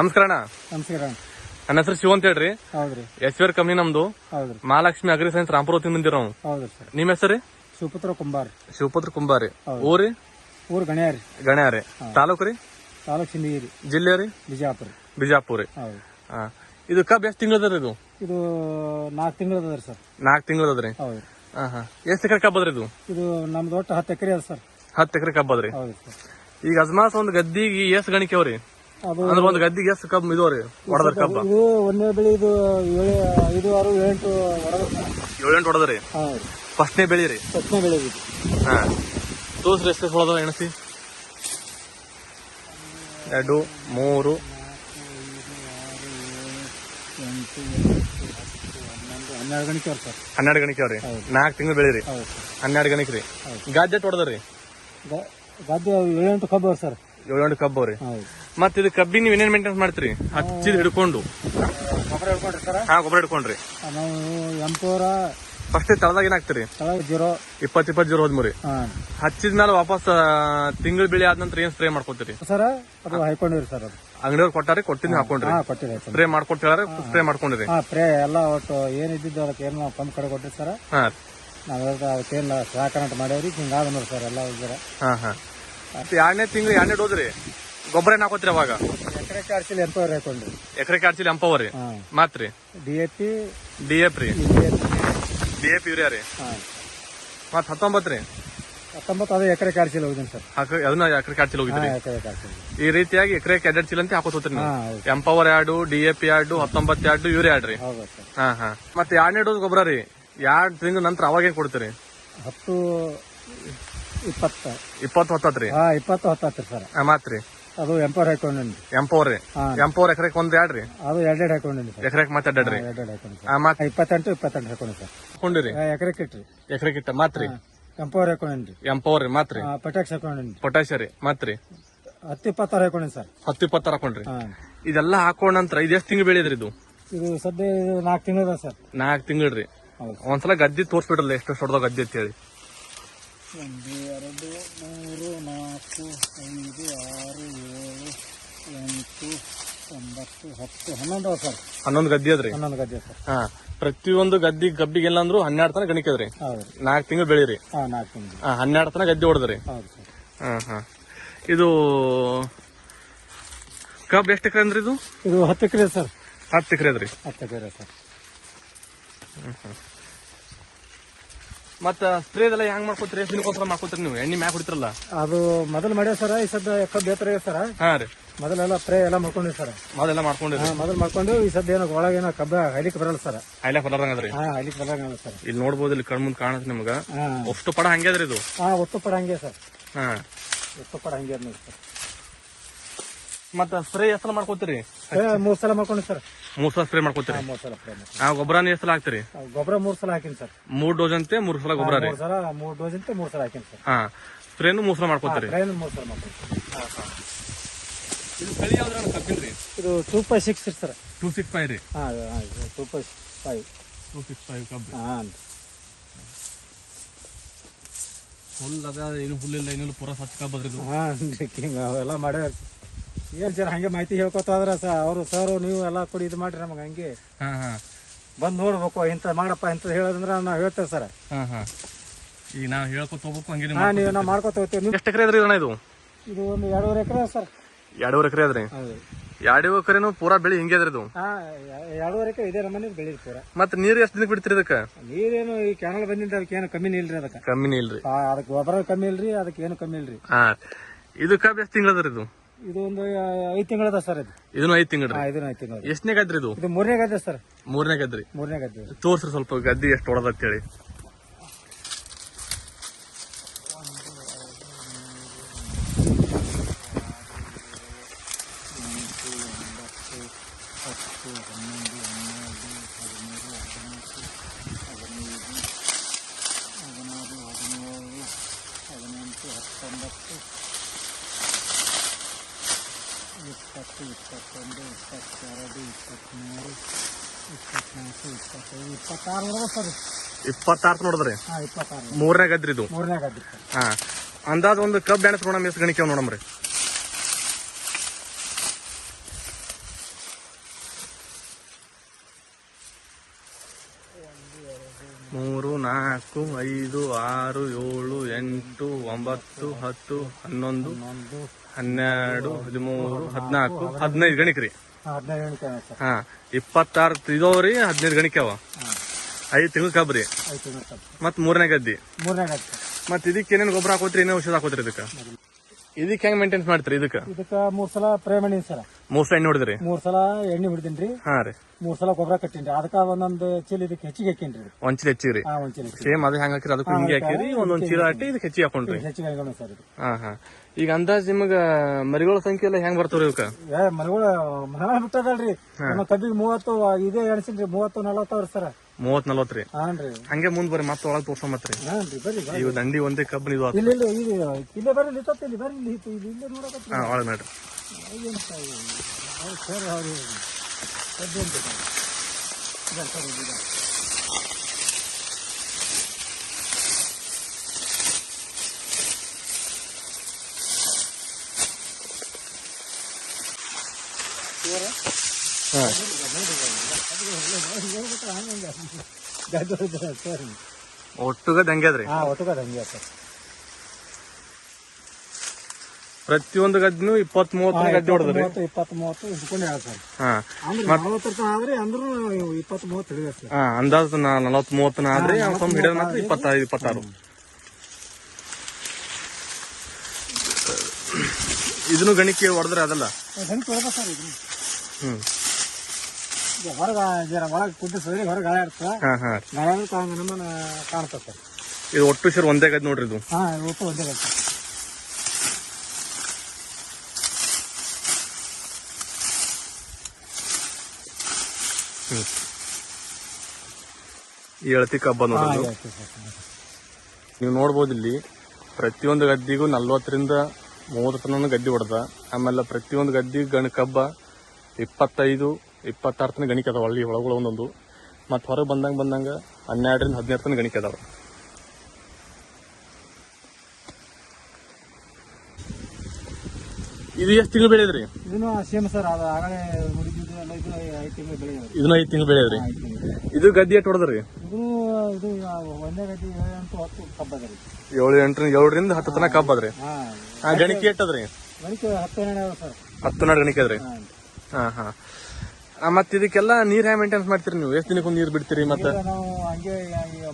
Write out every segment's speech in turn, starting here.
ನಮಸ್ಕಾರ ಅಣ್ಣ. ನಮಸ್ಕಾರ ನನ್ನ ಹೆಸರು ಶಿವ ಅಂತ ಹೇಳ್ರಿ. ಹೌದ್ರಿ. ಎಸ್ ವಿರ್ ಆರ್ ಕಂಪ್ನಿ ನಮ್ದು. ಹೌದ್ರಿ. ಮಹಾಲಕ್ಷ್ಮಿ ಅಗ್ರಿ ಸೈನ್ಸ್ ರಾಮಪುರ ಹೊತ್ತಿನ ಬಂದಿರೋ ನಾವು. ಹೌದ್ರಿ ಸರ್. ನಿಮ್ಮ ಹೆಸರು ಶಿವಪುತ್ರ ಕುಂಬಾರ್. ಶಿವಪುತ್ರ ಕುಂಬಾರಿ. ಹೌದು. ಊರಿ ಊರು ಗಣ್ಯಾರಿ. ಗಣ್ಯಾರಿ. ತಾಲೂಕು ರೀ? ತಾಲೂಕ್ ಸಿಂಧಗಿರಿ ಜಿಲ್ಲೆ ರೀ? ಬಿಜಾಪುರ. ಬಿಜಾಪುರ ರೀ. ಹೌದು. ಹಾ. ಇದು ಕಬ್ ಎಷ್ಟು ತಿಂಗಳದ ಇದು? ಇದು ನಾಲ್ಕು ತಿಂಗಳದ ಸರ್. ನಾಲ್ಕು ತಿಂಗಳದ್ರಿ ಹೌದು. ಹಾ ಹಾ. ಎಷ್ಟು ಎಕರೆ ಕಬ್ಬ್ ಅದ್ರಿ ಇದು? ಇದು ನಮ್ದು ಒಟ್ಟು ಹತ್ತು ಎಕರೆ ಅದ ಸರ್. ಹತ್ತು ಎಕರೆ ಕಬ್ಬ್ ಅದ್ರಿ ಹೌದು ಸರ್. ಈಗ ಅಜ್ಮಾಸ್ ಒಂದ್ ಗದ್ದಿಗೆ ಎಷ್ಟು ಗಣಿಕೆ ಅವ್ರಿ? ಅಂದ್ರೆ ಒಂದು ಗದ್ದಿಗೆ ಎಷ್ಟು ಕಬ್ಬು ಇದು ರೀ? ಹೊಡದ್ರ ಕಬ್ಬ? ಇದು ಒಂದನೇ ಬೆಳೆ ಇದು ಏಳು ಐದು ಆರು ಏಳೆಂಟು ಹೊಡೆದ ಏಳೆಂಟು ಹೊಡದ್ರಿ ಹೌದು ಫಸ್ಟ್ನೇ ಬೆಳಿ ರೀ? ಬೆಳೆ ಇದು. ಹಾ. ಎಷ್ಟು ಹೊಡೆದ ಎಣಸಿ? ಎರಡು ಮೂರು. ಹನ್ನೆರಡು ಗಣಿಕೆ ಅವ್ರು ಸರ್ ಹನ್ನೆರಡು ಗಣಿಕೆ ಅವ್ರಿ. ನಾಲ್ಕು ತಿಂಗಳು ಬೆಳಿರಿ ಹನ್ನೆರಡು ಗಣಿಕೆ ರೀ? ಗಾದ್ಯ ಹೊಡೆದ್ರಿ ಗ- ಗದ್ದೆ ಏಳೆಂಟು ಕಬ್ಬು ಅವ್ರಿ ಸರ್ ಏಳೆಂಟು ಕಬ್ಬು ಅವ್ರಿ? ಹೌದು ಮತ್ ಇದು ಕಬ್ಬಿನ ನೀವ್ ಏನೇನ್ ಮೇಂಟೆನ್ಸ್ ಮಾಡ್ತೀರಿ? ಹಚ್ಚಿದ್ ಹಿಡ್ಕೊಂಡು. ಗೊಬ್ಬರ ಹೇಳ್ಕೊಂಡ್ರಿ ಸರ್? ಹಾ ಗೊಬ್ಬರ ಹಿಡ್ಕೊಂಡ್ರಿ. ನಾವು ಎಂಪೋರ ಫಸ್ಟ್ ತಳದಾಗ ಏನ್ ಹಾಕ್ತೀರಿ ಜೀರೋ. ಇಪ್ಪತ್ ಇಪ್ಪತ್ ಜೀರೋ ಹೋದ್ಮೂರಿ. ಹಚ್ಚಿದ ಮೇಲೆ ವಾಪಸ್ ತಿಂಗಳ ಬೆಳೆ ಆದ ನಂತರ ಏನ್ ಸ್ಪ್ರೇ ಮಾಡ್ಕೊತೀರಿ? ಸರ ಅದು ಹಾಕೊಂಡಿರಿ ಸರ್ ಅದು. ಅಂಗಡಿಯವ್ರು ಕೊಟ್ಟಾರಿ ಕೊಟ್ಟಿದ್ ಹಾಕೊಂಡ್ರಿ ಸ್ಪ್ರೇ ಮಾಡ್ಕೊಟ್ ಹೇಳಾರ ಸ್ಪ್ರೇ ಮಾಡ್ಕೊಂಡಿರಿ. ಹಾ ಪ್ರೇ ಎಲ್ಲ ಒಟ್ಟು ಏನ್ ಇದ್ದಿದ್ದು ಅದಕ್ಕೆ ಏನು ಪಂಪ್ ಕಡೆ ಕೊಟ್ಟಿರಿ ಸರ್. ಹಾ. ನಾವು ಅದಕ್ಕೇನು ಸಹಕಾರ ಮಾಡೇವ್ರಿ. ಹಿಂಗಾದ ಸರ್ ಎಲ್ಲ ಇದ್ರೆ. ಹಾ ಹಾ. ಮತ್ತೆ ಎರಡನೇ ತಿಂಗಳು ಎರಡನೇ ಡೋಸ್ ರೀ? ಗೊಬ್ಬರ ಏನ್ ಹಾಕೋತ್ರಿ ಅವಾಗ? ಎಕರೆ ಕಾರ್ಚಿಲ್ ಎಂಪವರ್ ಹಾಕೊಂಡ್ರಿ ಎಕರೆ ಕಾಡ್ಸಿಲಿ ಅಂಪವರಿ ಹಾ. ಮಾತ್ರಿ? DAP DAP P D F ರೀ? ಡಿ ಎಫ್ ಯೂರಿಯಾ ರೀ? ಮತ್ ಹತ್ತೊಂಬತ್ ರೀ? ಹತ್ತೊಂಬತ್ತು ಅದು ಎಕರೆ ಚಾರ್ಜಿಲಿ ಹೋಗಿದ್ದೀನಿ ಸರ್. ಹಾಕ ಅದನ್ನ ಎಕರೆ ಹಾ ಹೋಗಿದ್ರಿ? ಎಕರೆ ಈ ರೀತಿಯಾಗಿ ಎಕರೆ ಕ್ಯಾಡೆಟ್ ಚೀಲ ಅಂತ ಹಾಕೋತ್ರಿ ಹಾ ನೀವು? ಹೌದು. ಎಂಪವರ್ ಎರಡು ಡಿ ಎ ಪಿ ಎರಡು ಹತ್ತೊಂಬತ್ತು ಯೂರಿಯಾ ಎರಡ್ರಿ ರೀ? ಹೌದು ಸರ್. ಹಾ ಹಾ. ಮತ್ತೆ ಎರಡನೇ ಡೋಸ್ ಗೊಬ್ಬರ ರೀ? ಎರಡ್ ತಿಂಗಳ ನಂತರ ಅವಾಗ ಏನ್ ಕೊಡ್ತೀರಿ? ಹತ್ತು ಇಪ್ಪತ್ತು. ಇಪ್ಪತ್ತು ಹತ್ತತ್ರಿ ಹಾ ಇಪ್ಪತ್ತು ಹೊತ್ತಾತ್ರಿ ಸರ್. ಮಾತ್ರಿ. ಅದು ಎಂಪವರ್ ಹಾಕೊಂಡೇನಿ. ಎಂಪೋರ್ ರೀ? ಹಾ. ಎಂಪವರ್ ಎಕರೆಕ್ ಒಂದ್ ಎರಡ್ ರೀ? ಅದು ಎರಡೆರಡು ಹಾಕೊಂಡೇನಿ ಸರ್. ಎಕರೆಕ್ ಮತ್ತೆ ಎರಡ್ ರೀ? ಎರಡೆರಡು ಹಾಕೊಂಡಿ ಮಾತ್ ಸರ್ ಇಪ್ಪತ್ತೆಂಟು ಇಪ್ಪತ್ತೆಂಟು ಹಾಕೊಂಡಿ ಸರ್ ಹಾಕೊಂಡಿರಿ ಎಕರೆ ಕಿಟ್ರಿ ಎಕರೆ ಕಿಟ್ಟ ಮಾತ್ರಿ ಎಂಪವರ್ ಹಾಕೊಂಡೇನ್ರಿ ಎಂಪವರ್ ರೀ. ಮಾತ್ರಿ ಪಟಾಕ್ಸ್ ಹಾಕೊಂಡೇನ್ರಿ ಪೊಟ್ಯಾಶ ರೀ? ಮಾತ್ರಿ ಹತ್ತು ಇಪ್ಪತ್ತಾರು ಹಾಕೊಂಡೇನಿ ಸರ್. ಹತ್ತು ಇಪ್ಪತ್ತರ ಹಾಕೊಂಡ್ರಿ? ಇದೆಲ್ಲ ಹಾಕೊಂಡ ನಂತರ ಇದು ಎಷ್ಟು ತಿಂಗಳು ಬೆಳೆದ್ರಿ ಇದು? ಇದು ಸದ್ಯ ನಾಲ್ಕು ತಿಂಗಳ ಸರ್. ನಾಲ್ಕು ತಿಂಗಳ್ರಿ ಒಂದ್ಸಲ ಗದ್ದಿ ತೋರಿಸ್ಬಿಡ್ರಲ್ಲ ಎಷ್ಟು ಹೊಡೆದ ಗದ್ದೆ ಅಂತ ಹೇಳಿ. ಒಂದು ಎರಡು ಮೂರು ನಾಲ್ಕು ಐದು ಆರು ಏಳು ಎಂಟು ಹತ್ತು ಹನ್ನೊಂದು ಸರ್. ಹನ್ನೊಂದು ಗದ್ದೆ ಅದ್ರಿ? ಹನ್ನೊಂದು ಗದ್ದೆ ಸರ್. ಹಾ ಪ್ರತಿಯೊಂದು ಗದ್ದಿ ಗಬ್ಬಿಗೆಲ್ಲ ಅಂದ್ರು ಹನ್ನೆರಡು ತನ ಗಣಿಕದ್ರಿ? ಹೌದು. ನಾಲ್ಕು ತಿಂಗಳು ಬೆಳಿರಿ? ಹಾಂ ನಾಲ್ಕು ತಿಂಗಳು. ಹಾ ಹನ್ನೆರಡು ತನ ಗದ್ದೆ ಹೊಡೆದ್ರಿ? ಹೌದು ಸರ್. ಹಾ ಹಾ. ಇದು ಕಬ್ ಎಷ್ಟು ಎಕರೆ ಅಂದ್ರಿ ಇದು? ಇದು ಹತ್ತು ಎಕರೆ ಸರ್. ಹತ್ತು ಎಕರೆ ಅದ್ರಿ? ಹತ್ತು ಎಕರೆ ಸರ್. ಮತ್ತ ಸ್ಪ್ರೇ ಎಲ್ಲ ಹೆಂಗ್ ಮಾಡ್ಕೋತೀರಿ? ಎಷ್ಟು ದಿನಕ್ಕೊಂದ್ಸಲ ಮಾಡ್ಕೋತೀರಿ ನೀವು? ಎಣ್ಣೆ ಮ್ಯಾಕ್ ಹೊಡಿತಿರಲ್ಲ? ಅದು ಮೊದಲು ಮಾಡ್ಯಾವ ಸರ್? ಈ ಸದ್ಯ ಕಬ್ಬು ಬೇತರ ಸರ್? ಹಾ ರೀ. ಮೊದಲೆಲ್ಲ ಸ್ಪ್ರೇ ಎಲ್ಲ ಮಾಡ್ಕೊಂಡಿವಿ ಸರ್. ಮೊದಲೆಲ್ಲ ಮಾಡ್ಕೊಂಡಿರಿ? ಮೊದಲು ಮಾಡ್ಕೊಂಡು ಈ ಸದ್ಯ ಏನೋ ಒಳಗೆ ಏನೋ ಕಬ್ಬ ಹೈಲಿಕ್ ಬರಲ್ಲ ಸರ್. ಹೈಲಕ್ ಹೊಲರಂಗ ಹಾ ಹೈಲಿಕ್ ಬರಲ್ಲ ಸರ್. ಇಲ್ಲಿ ನೋಡ್ಬೋದು ಇಲ್ಲಿ ಕಣ್ಮುಂದ್ ಕಾಣುತ್ತೆ ನಿಮ್ಗ. ಒಷ್ಟು ಪಡ ಹಂಗೆ ಅದ್ರಿ ಇದು? ಹಾ ಒಟ್ಟು ಪಡ ಹಂಗೆ ಸರ್. ಹಾ. ಒಟ್ಟು ಪಡ ಹಂಗೆ ಅದ್ ಸರ್ ಮತ್ತ ಸ್ಪ್ರೇ ಎಷ್ಟು ಸಲ ಮಾಡ್ಕೋತೀರಿ? ಮೂರ್ ಮೂರು ಸಲ ಮಾಡ್ಕೊಂಡಿ ಸರ್. ಮೂರ್ ಸಲ ಸ್ಪ್ರೇ ಮಾಡ್ಕೋತೀರಿ? ಮೂರ್ ಸಲ ಆ ಗೊಬ್ಬರನ ಎಷ್ಟು ಸಲ ಹಾಕ್ತಿರಿ? ಗೊಬ್ಬರ ಮೂರ್ ಸಲ ಹಾಕಿನಿ ಸರ್. ಮೂರ್ ಡೋಸ್ ಅಂತೆ ಮೂರ್ ಸಲ ಗೊಬ್ಬರ ರೀ? ಮೂರು ಡೋಸ್ ಅಂತ ಮೂರ್ ಸಲ ಹಾಕಿನಿ ಸರ್. ಹಾ ಸ್ಪ್ರೇನು ಮೂರ್ ಸಲ ಮಾಡ್ಕೋತೀರಿ? ಮೂರ್ ಮೂರು ಸಲ ಮಾಡ್ತೀನಿ ಇದು ತಳಿ ಯಾವ್ದ್ರ ಕಬ್ಬಿನ್ರಿ ಇದು two five six sir two six five ರೀ? ಹಾಂ ಹಾಂ two five five two six five ಕಬ್ಬು ಹಾಂ ಫುಲ್ ಅದ ಏನು ಫುಲ್ ಇಲ್ಲ ಏನಿಲ್ಲ ಪೂರ ಸ್ವಚ್ಛ ಹಾಂ ಹಿಂಗೆ ಅವೆಲ್ಲ ಮಾಡ್ಯಾರ. ಏನು ಸರ್ ಹಂಗೆ ಮಾಹಿತಿ ಹೇಳ್ಕೊತಾದ್ರ ಸರ್ ಅವರು ಸರ್ ನೀವು ಎಲ್ಲ ಕೊಡಿ ಇದು ಮಾಡ್ರಿ ನಮಗೆ ಹಂಗೆ. ಹಾಂ ಹಾಂ. ಬಂದು ನೋಡ್ಬೇಕು ಇಂಥ ಮಾಡಪ್ಪ ಇಂಥ ಹೇಳೋದಂದ್ರೆ ನಾವು ಹೇಳ್ತೇವೆ ಸರ್. ಹಾಂ ಹಾಂ. ಈಗ ನಾವ್ ಹೇಳ್ಕೊತ ಹೋಗ್ಬೇಕು ಹಂಗೆ ಹಾಂ ನೀವು ನಾವು ಮಾಡ್ಕೊತ ಹೋಗ್ತೀವಿ. ನೀವು ಎಷ್ಟು ಎಕರೆ ಇದ್ರಿ ಇದು? ಇದು ಒಂದು ಎರಡೂವರೆ ಎಕರೆ ಸರ್. ಎರಡೂವರೆ ಎಕರೆ ಅದ್ರಿ ಹೌದು. ಎರಡೂ ಎಕರೆನು ಪೂರಾ ಬೆಳಿ ಹಿಂಗೆ ಅದ್ರಿ ಇದು ಹಾಂ ಎರಡೂವರೆ ಎಕರೆ ಇದೇ ನಮ್ಮನೆ ಬೆಳೀರಿ ಪೂರ. ಮತ್ತೆ ನೀರ್ ಎಷ್ಟು ದಿನಕ್ಕೆ ಬಿಡ್ತೀರಿ ಅದಕ್ಕೆ ನೀರೇನು ಈ ಕ್ಯಾನಲ್ ಬಂದಿಂದ ಅದಕ್ಕೇನು ಏನು ಕಮ್ಮಿನೇ ಇಲ್ರಿ ಅದಕ್ಕೆ? ಕಮ್ಮಿನೇ ಇಲ್ರಿ ಆ, ಅದಕ್ಕೆ ಗೊಬ್ಬರ ಕಮ್ಮಿ ಇಲ್ರಿ ಅದಕ್ಕೆ ಏನು ಕಮ್ಮಿ ಇಲ್ರಿ. ಹಾ. ಇದು ಕಬ್ಬು ಎಷ್ಟು ತಿಂಗಳ ಅದ್ರಿ ಇದು? ಇದು ಒಂದು ಐದು ತಿಂಗಳದ ಸರ್ ಇದು. ಇದನ್ನು ಐದ್ ತಿಂಗಳ ಹಾಂ ಇದನ್ನ ಐದು ತಿಂಗಳು ಎಷ್ಟನೇ ಗದ್ರಿ ಇದು? ಇದು ಮೂರನೇ ಗದ್ದೆ ಸರ್. ಮೂರನೇ ಗದ್ರಿ ಮೂರನೇ ಗದ್ದೆ ತೋರ್ಸ್ರಿ ಸ್ವಲ್ಪ ಗದ್ದಿ ಎಷ್ಟು ಹೊಡೆದ ಹೇಳಿ ಇಪ್ಪತ್ತ್ಮೂರು ಇಪ್ಪತ್ನಾಲ್ಕು ಇಪ್ಪತ್ತೈದು ಇಪ್ಪತ್ತಾರು ನೋಡಿದ್ರಿ? ಮೂರನೇ ಗದ್ರಿ ಇದು. ಮೂರನೇ ಗದ್ರಿ ಹಾಂ. ಅಂದಾಜು ಒಂದು ಕಬ್ ಎಣ್ಣೆ ತೊಗೊಂಡು ಎಷ್ಟು ಗಣಿಕೆ ನೋಡಮ್ರಿ? ಮೂರು, ನಾಲ್ಕು, ಐದು, ಆರು, ಏಳು, ಎಂಟು, ಒಂಬತ್ತು, ಹತ್ತು, ಹನ್ನೊಂದು, ಹನ್ನೆರಡು, ಹದಿಮೂರು, ಹದಿನಾಲ್ಕು, ಹದಿನೈದು ಗಣಿಕ್ರಿ. ಹದಿನೈದು ಗಂಟೆ ಸರ್. ಹಾ ಇಪ್ಪತ್ತಾರು ಇದಾವ್ರಿ ಹದಿನೈದು ಗಣಿಕೆ ಅವ ಐದು ತಿಂಗಳ ಕಬ್ರಿ. ಐದು ತಿಂಗಳು ಸರ್ ಮತ್ ಮೂರನೇ ಗದ್ದಿ. ಮೂರನೇ ಗಂಟೆ ಮತ್ ಇದಕ್ಕೆ ಏನೇನು ಗೊಬ್ಬರ ಹಾಕೋತ್ರಿ ಏನೇನು ಔಷಧ ಹಾಕೋತ್ರಿ ಇದಕ್ಕೆ? ಇದಕ್ಕೆ ಹೆಂಗ್ ಮೇಂಟೈನ್ಸ್ ಮಾಡ್ತೀರಿ ಇದಕ್ಕೆ? ಇದಕ್ಕೆ ಮೂರ್ ಸಲ ಪ್ರೇ ಮಾಡೀನಿ ಸರ್. ಮೂರ್ ಸಲ ಎಣ್ಣೆ ಹೊಡಿದ್ರಿ? ಮೂರ್ ಸಲ ಎಣ್ಣೆ ಹೊಡಿದೀನಿ ಹಾ ರೀ. ಮೂರ್ ಸಲ ಗೊಬ್ಬರ ಕಟ್ಟಿನ್ರಿ. ಅದಕ್ಕ ಒಂದೊಂದ್ ಚೀಲ ಇದಕ್ಕೆ ಹೆಚ್ಚಿಗೆ ಹಾಕಿನ್ರಿ ಒಂದ್ ಚೀಲ ಹೆಚ್ಚಿಗ್ರಿ? ಹಾ ಒಂದ್ ಚೀಲ ಸೇಮ್ ಅದೇ ಹೆಂಗ್ ಹಾಕಿರಿ ಅದಕ್ಕೂ ಹಿಂಗೆ ಹಾಕಿರಿ ಒಂದೊಂದ್ ಚೀಲ ಹಾಕಿ ಇದಕ್ಕೆ ಹೆಚ್ಚಿಗೆ ಹಾಕೊಂಡ್ರಿ. ಹೆಚ್ಚಿಗೆ ಹಾಕೋಣ ಸರ್ ಇದು. ಹಾ ಹಾ. ಈಗ ಅಂದಾಜ್ ನಿಮಗ ಮರಿಗಳ ಸಂಖ್ಯೆ ಎಲ್ಲ ಹೆಂಗ್ ಬರ್ತಾವ್ರಿ ಇವಕ್ಕ? ಏ ಮನೆಗಳು ಮನೆ ಬಿಟ್ಟದಲ್ರಿ. ನಮ್ಮ ಕಬ್ಬಿಗೆ ಮೂವತ್ತು ಇದೇ ಎಣಸಿನ್ರಿ ಮೂವತ್ತು ನಲವತ್ತವ್ರ ಸರ್. ಮೂವತ್ ನಲ್ವತ್ರಿ ಹಾನ್ರಿ ಹಂಗೆ ಮುಂದ್ ಬರ್ರಿ ಮತ್ತೆ ಒಳಗ್ ತೋರ್ಸಮತ್ರಿ ಹಾನ್ರಿ ಬರ್ರಿ ಬರ್ರಿ. ಇವ್ ದಂಡಿ ಒಂದೇ ಕಬ್ಬನ್ ಇದು ಇಲ್ಲ ಇಲ್ಲ ಇಲ್ಲ ಇಲ್ಲಿ ಇಲ್ಲೇ ಬರ್ರಿ ಇಲ್ಲಿ ಬರ್ರಿ ಇಲ್ಲಿ ಇಲ್ಲಿ ಇಲ್ಲೇ ನೋಡಕತ್ತಿ ಹಾ ಒಳಗ್ ನೋಡ್ರಿ. ಏನಪ್ಪ ಇದು? ಅವ್ರು ಸರ್ ಅವ್ರು ಕಬ್ಬು ಅಂತ ಇದೆ. ಇದೆ ಸರ್ ಇದೆ. ಹಾ ಗದ್ದೆ ಇದೆ ಸರ್ ಒಟ್ಟುಗ ದಂಗ್ಯದ್ರಿ ಹಾ ಒಟ್ಟುಗ ಹಂಗೆ ಸರ್ ಪ್ರತಿಯೊಂದು ಗದ್ದೆನೂ ಇಪ್ಪತ್ ಮೂವತ್ತು ಗದ್ದೆ ಹೊಡೆದ್ರಿ? ಮೂವತ್ತು ಇಪ್ಪತ್ತು ಮೂವತ್ತು ಹಿಡ್ಕೊಂಡು ಹೇಳ ಸರ್. ಹಾ. ಅಂದ್ರೆ ನಲವತ್ತು ರೂಪಾಯಿ ಆದ್ರೆ ಅಂದ್ರೂ ಇಪ್ಪತ್ ಮೂವತ್ತು ಹಿಡಿದ ಸರ್. ಹಾ ಅಂದಾಜ್ ನಲವತ್ ಮೂವತ್ತನ ಆದ್ರೆ ಸ್ವಲ್ಪ ಮಾತ್ರ ಇಪ್ಪತ್ತೈದು ಇಪ್ಪತ್ತಾರು. ಇದನ್ನು ಗಣಿಕೆ ಹೊಡೆದ್ರೆ ಅದಲ್ಲ? Sir hmm. ಹೊರಗೆ ಜರ ಒಳಗೆ ಕುದಿಸಿದ್ರೆ ಹೊರಗೆ ಗಾಳಿ ಆಡ್ತದೆ ಹಾ ಹಾ. ಗಾಳಿ ಆಡ್ತಾ ನಮ್ಮನ್ನ ಕಾಣ್ತದೆ ಸರ್. ಇದು ಒಟ್ಟು ಸರ್ ಒಂದೇ ಗದ್ದೆ ನೋಡ್ರಿ ಇದು? ಹಾ ಒಟ್ಟು ಒಂದೇ ಗಂಟೆ ಈ ಎಳತಿ ಕಬ್ಬ ನೀವು ನೋಡ್ಬೋದು ಇಲ್ಲಿ ಪ್ರತಿಯೊಂದು ಗದ್ದಿಗೂ ನಲ್ವತ್ತರಿಂದ ಮೂವತ್ತು ತನ ಗದ್ದಿ ಹೊಡೆದ. ಆಮೇಲೆ ಪ್ರತಿಯೊಂದು ಗದ್ದಿ ಗಣ ಕಬ್ಬ ಇಪ್ಪತ್ತೈದು ಇಪ್ಪತ್ತಾರು ತನ ಗಣಿಕೆ ಅದಾವ ಹಳ್ಳಿ ಒಳಗೊಳ ಒಂದೊಂದು. ಮತ್ತು ಹೊರಗೆ ಬಂದಂಗೆ ಬಂದಂಗೆ ಹನ್ನೆರಡರಿಂದ ಹದಿನೈದು ತನ ಗಣಿಕೆ ಅದಾವ. ಇದು ಎಷ್ಟು ತಿಂಗಳು ಬೆಳೆದ್ರಿ? ಇದನ್ನು ಐದು ತಿಂಗಳು ಬೆಳೆಯದ್ರಿ ಇದು ಗದ್ದೆ ಎಷ್ಟು ಹೊಡೆದ್ರಿ? ಇದು ಇದು ಒಂದೇ ಗದ್ದೆ ಏಳು ಎಂಟು ಹತ್ತು ಕಬ್ಬದ ರೀ ಏಳು ಎಂಟು ಏಳರಿಂದ ಹತ್ತು ತನಕ ಕಬ್ಬದ್ರಿ? ಗಣಿಕೆ ಎಟ್ಟದ್ರಿ ಗಣಿಕೆ ಹತ್ತು ಹನ್ನೆರಡು ಸರ್. ಹತ್ತು ನಾಡು ಗಣಿಕೆ ಅದ್ರಿ? ಹಾ. ಹಾ ಮತ್ತೆ ಇದಕ್ಕೆಲ್ಲ ನೀರ್ ಹ್ಯಾ ಮೇಂಟೆನ್ಸ್ ಮಾಡ್ತೀರಿ ನೀವು? ಎಷ್ಟು ದಿನಕ್ಕೊಂದು ನೀರ್ ಬಿಡ್ತೀರಿ ಮತ್ತೆ? ನಾವು ಹಂಗೆ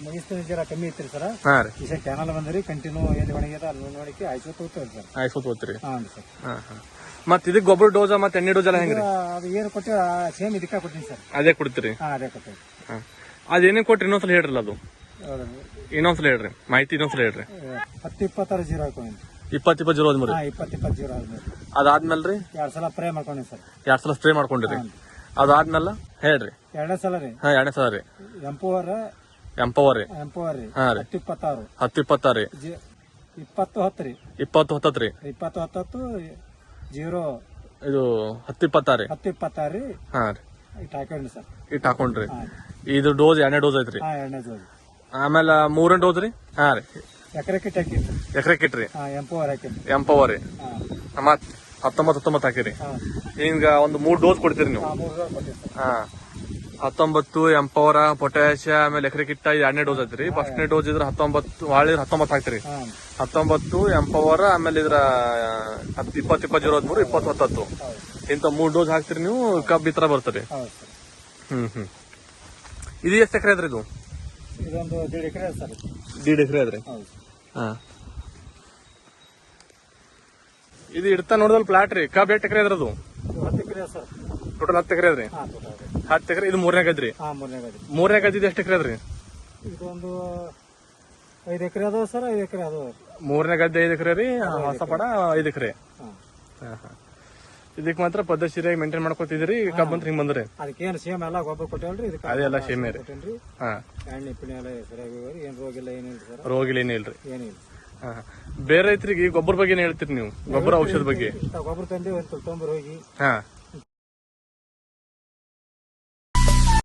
ಮೈಸೂರು ಜರ ಕಮ್ಮಿ ಇತ್ತು ಸರ್. ಹಾ ರೀ. ಈ ಕ್ಯಾನಲ್ ಬಂದ್ರಿ ಕಂಟಿನ್ಯೂ ಎಲ್ಲಿ ಒಣಗ್ಯದ ಅಲ್ಲಿ ಆಯ್ತು ಹೋಗ್ತೇವೆ ಸರ್. ಆಯ್ಸೋತ್ ಹೋಗ್ತೀರಿ? ಹಾಂ ಸರ್. ಹಾ ಹಾ. ಮತ್ತ್ ಇದಕ್ಕೆ ಗೊಬ್ಬರ ಡೋಸ ಮತ್ತೆ ಎಣ್ಣೆ ಡೋಸ್ ಎಲ್ಲ ಹೆಂಗ್ರಿ? ಅದು ಏನು ಕೊಟ್ಟು ಸೇಮ್ ಇದಕ್ಕೆ ಕೊಟ್ಟಿನಿ ಸರ್. ಅದೇ ಕೊಡ್ತೀರಿ? ಹಾಂ ಅದೇ ಕೊಟ್ಟಿವಿ ಹಾ. ಅದೇನೇ ಕೊಟ್ರಿ? ಇನ್ನೊಂದ್ಸಲ ಹೇಳ್ರಲ್ಲ ಅದು. ಇನ್ನೊಂದ್ಸಲ ಹೇಳ್ರಿ. ಮಾಹಿತಿ ಇನ್ನೊಂದ್ಸಲ ಹೇಳ್ರಿ. ಹತ್ತು ಇಪ್ಪತ್ತಾರು ಜೀರೋ ಹಾಕೊಂಡಿನಿ. ಇಪ್ಪತ್ತು ಇಪ್ಪತ್ತು ಜೀರೋ ಆದ್ಮೇಲೆ. ಹಾಂ ಇಪ್ಪತ್ತು ಇಪ್ಪತ್ತು ಜೀರೋ ಆದ್ಮೇಲೆ. ಅದಾದ್ಮೇಲೆ ರೀ ಎರಡು ಸಲ ಪ್ರೇ ಮಾಡ್ಕೊಂಡಿನಿ ಸರ್. ಎರಡ್ ಸಲ ಸ್ಪ್ರೇ ಮಾಡ್ಕೊಂಡಿರಿ. ಅದಾದ್ಮೇಲೆ ಹೇಳ್ರಿ. ಎರಡನೇ ಸಲ ರೀ. ಹಾ ಎರಡನೇ ಸಲ ರೀ. ಎಂಪವರ್ ಎಂಪವರ್ ರೀ. ಎಂಪೋವರ್ ರೀ. ಹಾ ರೀ. ಹತ್ತು ಇಪ್ಪತ್ತಾರು ಹತ್ತು ಇಪ್ಪತ್ತಾರು ರೀ ಇಪ್ಪತ್ತು ಹತ್ತು ರೀ. ಇಪ್ಪತ್ತು ಹತ್ತತ್ತು ರೀ. ಇಪ್ಪತ್ತು ಹತ್ತತ್ತು ಜೀರೋ ಇದು ಹತ್ತು ಇಪ್ಪತ್ತಾರು ರೀ. ಹತ್ತು ಇಪ್ಪತ್ತಾರು ರೀ. ಹಾ ರೀ. ಇಟ್ಟು ಹಾಕೊಂಡಿ ಸರ್. ಇಟ್ಟು ಹಾಕೊಂಡ್ರಿ. ಇದು ಡೋಸ್ ಎರಡನೇ ಡೋಸ್ ಐತ್ರಿ. ಹಾ ಎರಡನೇ ಜೋಡಿ ಆಮೇಲೆ ಮೂರನೇ ಡೋಸ್ ರೀ. ಹಾ ರೀ. ಎಕರೆ ಕಿಟ್ ಹಾಕಿ. ಎಕರೆ ಕಿಟ್ರಿ ರೀ. ಎಂಪವರ್ ಹಾಕಿ. ಎಂಪವರ್ ರೀ. ಹಾಂ. ಮತ್ ಹತ್ತೊಂಬತ್ತು ಹತ್ತೊಂಬತ್ತು ಹಾಕಿರಿ. ಹಾಂ. ಈಗ ಒಂದು ಮೂರ್ ಡೋಸ್ ಕೊಡ್ತೀರಿ ನೀವು. ಹಾಂ. ಹತ್ತೊಂಬತ್ತು ಎಂಪವರ ಪೊಟ್ಯಾಶ ಆಮೇಲೆ ಎಕರೆ ಕಿಟ್ಟ ಎರಡನೇ ಡೋಸ್ ಐತ್ರಿ. ಫಸ್ಟ್ನೇ ಡೋಸ್ ಇದ್ರ ಹತ್ತೊಂಬತ್ತು ವಾಳಿ ಹತ್ತೊಂಬತ್ತು ಹಾಕ್ತಿರಿ. ಹತ್ತೊಂಬತ್ತು ಎಂಪವರ ಆಮೇಲೆ ಇದ್ರ ಇಪ್ಪತ್ ಇಪ್ಪತ್ತು ಇಪ್ಪತ್ತು ಜೀರೋ ಹದಿಮೂರು ಇಪ್ಪತ್ತು ಹತ್ತತ್ತು ಇಂತ ಇಂಥ ಮೂರ್ ಡೋಸ್ ಹಾಕ್ತಿರಿ ನೀವು ಕಬ್ಬ್ ಈ ತರ ಸರ್. ಹ್ಮ್ ಹ್ಮ್. ಇದು ಎಷ್ಟು ಎಕರೆ ಅದ್ರಿ ಇದು? ದೇಡ್ ಎಕರೆ ಹೌದು ಹಾ. ಇದು ಇಡ್ತಾ ನೋಡಿದ್ರಲ್ಲಿ ಪ್ಲಾಟ್ ರೀ. ಕಬ್ ಎಷ್ಟು ಎಕರೆ ಇದ್ರದು ಟೋಟಲ್ ಹತ್ತು ಎಕರೆ ಅದ್ರಿ ಹತ್ತು ಎಕರೆ ಇದು ಮೂರನೇ ಗದ್ರಿ? ಹಾಂ ಮೂರನೇ ಗದ್ರಿ. ಮೂರನೇ ಗದ್ದಿದ್ದು ಎಷ್ಟು ಎಕರೆ ಅದ್ರಿ? ಇದೊಂದು ಐದು ಎಕರೆ ಅದಾವ ಸರ್ ಐದು ಎಕರೆ ಅದಾವ ಮೂರನೇ ಗದ್ದೆ ಐದು ಎಕರೆ ರೀ ಹೊಸ ಪಡ ಐದು ಎಕರೆ. ಇದಕ್ಕೆ ಮಾತ್ರ ಪದ್ಧತಿ ಮೇಂಟೈನ್ ಮಾಡ್ಕೊತಿದ್ರಿ ಕಬ್ಬ್ ಅಂತ ಹಿಂಗ್ ಬಂದ್ರಿ? ಅದಕ್ಕೇನು ಸೇಮ್ ಎಲ್ಲ ಗೊಬ್ಬರ ಕೊಟ್ಟೇವಲ್ರಿ? ಇದಕ್ಕೆ ಅದೆಲ್ಲ ಸೇಮ್ ರೀ. ಎಣ್ಣೆ ಪಿಣ್ಣೆ ಎಲ್ಲ ಸರಿಯಾಗಿ ಏನು ರೋಗ ಇಲ್ಲ ಏನಿಲ್ಲ ಸರ್. ರೋಗಿಲ್ಲ ಏನಿಲ್ರಿ ಏನಿಲ್ಲ. ಬೇರೆ ರೈತರಿಗೆ ಗೊಬ್ಬರ ಬಗ್ಗೆ ಹೇಳ್ತೀರಿ ನೀವು? ಗೊಬ್ಬರ ಔಷಧ ಬಗ್ಗೆ? ಗೊಬ್ಬರ ತಂದೆ ಒಂದು ತೊಂಬರ್ ಹೋಗಿ ಹಾ.